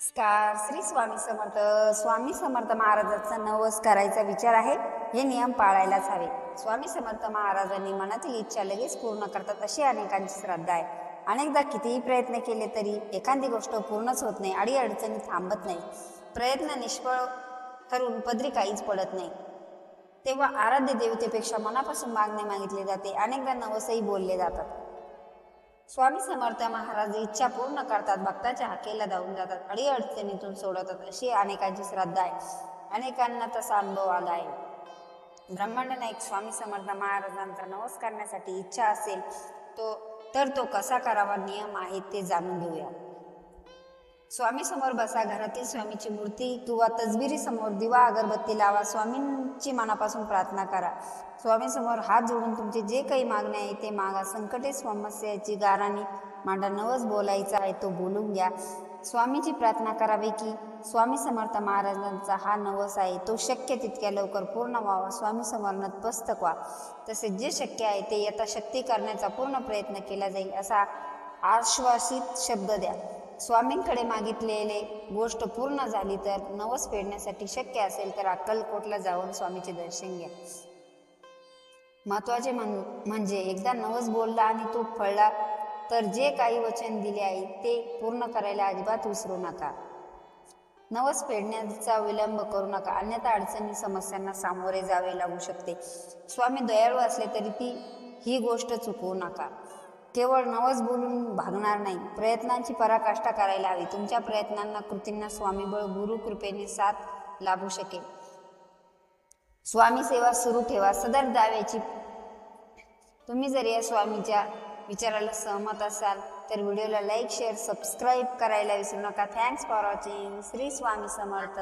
नमस्कार. श्री स्वामी समर्थ. स्वामी समर्थ महाराजांचा नवस करायचा विचार आहे. हे नियम पाळायलाच हवे. स्वामी समर्थ महाराजांनी मनातील इच्छा लगेच पूर्ण करतात अशी अनेकांची श्रद्धा आहे. अनेकदा कितीही प्रयत्न केले तरी एखादी गोष्ट पूर्णच होत नाही अडी अडचणी थांबत नाही. प्रयत्न निष्फळ ठरून पदरी काहीच पडत नाही. तेव्हा आराध्य देवतेपेक्षा मनापासून मागणे मागितले जाते. अनेकदा नवसही बोलले जातात. स्वामी समर्थ महाराज इच्छा पूर्ण करतात. भक्ताच्या हाकेला धावून जातात. अडीअडचणीतून सोडवतात. अशी अनेकांची श्रद्धा आहे. अनेकांना तसा अनुभव आला आहे. ब्रह्मांड नाईक स्वामी समर्थ महाराजांचा नवस करण्यासाठी इच्छा असेल तो तर तो कसा करावा? नियम आहेत ते जाणून घेऊया. स्वामी समोर बसा घरातील स्वामीची मूर्ती किंवा तजबिरी समोर दिवा अगरबत्ती लावा स्वामींची मनापासून प्रार्थना करा. स्वामी समोर हात जोडून तुमचे जे काही मागणे आहे ते मागा. संकटे समस्याची गाराने मांडा नवस बोलायचा आहे तो बोलून घ्या. स्वामीची प्रार्थना करावी की स्वामी समर्थ महाराजांचा हा नवस आहे तो शक्य तितक्या लवकर पूर्ण व्हावा. स्वामी समोर नतमस्तक व्हा. तसेच जे शक्य आहे ते यथाशक्ती करण्याचा पूर्ण प्रयत्न केला जाईल असा आश्वासित शब्द द्या. स्वामींकडे मागितलेले गोष्ट पूर्ण झाली तर नवस फेडण्यासाठी शक्य असेल तर अक्कलकोटला जाऊन स्वामीचे दर्शन घ्या. महत्त्वाचे म्हणजे एकदा नवस बोलला आणि तो फळला तर जे काही वचन दिले आहे ते पूर्ण करायला अजिबात विसरू नका. नवस फेडण्याचा विलंब करू नका अन्यथा अडचणी समस्यांना सामोरे जावे लागू शकते. स्वामी दयाळू असले तरी ती ही गोष्ट चुकवू नका. केवळ नवस बोलून भागणार नाही. प्रयत्नांची पराकाष्ठा करायला हवी. तुमच्या प्रयत्नांना कृतींना स्वामीबळ गुरु कृपेने साथ लाभू शकेल. स्वामी सेवा सुरू ठेवा. सदर दाव्याची तुम्ही जर या स्वामीच्या विचाराला सहमत असाल तर व्हिडिओला लाईक शेअर सबस्क्राईब करायला विसरू नका. Thanks for watching Shri Swami Samarth.